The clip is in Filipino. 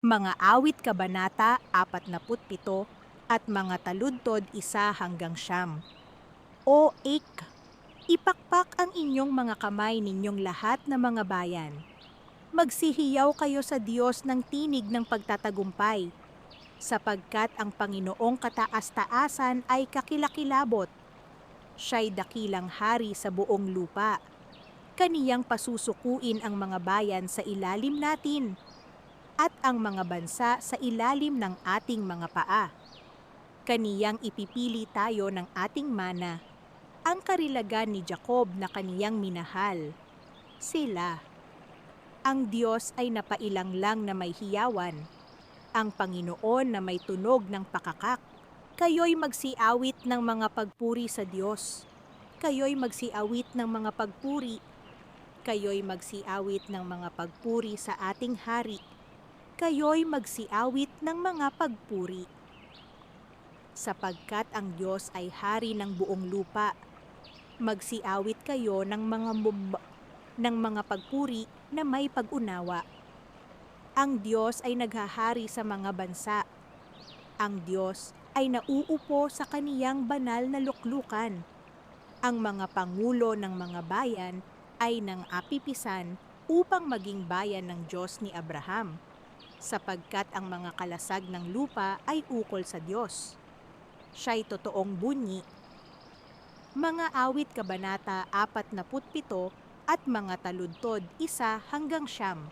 Mga awit kabanata 47 at mga taludtod isa hanggang siyam. O Ik, ipakpak ang inyong mga kamay ninyong lahat na mga bayan. Magsihiyaw kayo sa Diyos ng tinig ng pagtatagumpay, sapagkat ang Panginoong kataas-taasan ay kakilakilabot. Siya'y dakilang hari sa buong lupa. Kaniyang pasusukuin ang mga bayan sa ilalim natin at ang mga bansa sa ilalim ng ating mga paa. Kaniyang ipipili tayo ng ating mana, ang karilagan ni Jacob na kaniyang minahal. Sila. Ang Diyos ay napailang lang na may hiyawan. Ang Panginoon na may tunog ng pakakak. Kayo'y magsiawit ng mga pagpuri sa Diyos. Kayo'y magsiawit ng mga pagpuri. Kayo'y magsiawit ng mga pagpuri sa ating hari kayo'y magsiawit ng mga pagpuri. Sapagkat ang Diyos ay hari ng buong lupa, magsiawit kayo ng mga mub- ng mga pagpuri na may pag-unawa. Ang Diyos ay naghahari sa mga bansa. Ang Diyos ay nauupo sa kaniyang banal na luklukan. Ang mga pangulo ng mga bayan ay nang apipisan upang maging bayan ng Diyos ni Abraham sapagkat ang mga kalasag ng lupa ay ukol sa Diyos. Siya'y totoong bunyi. Mga awit kabanata 47 at mga taludtod isa hanggang siyam.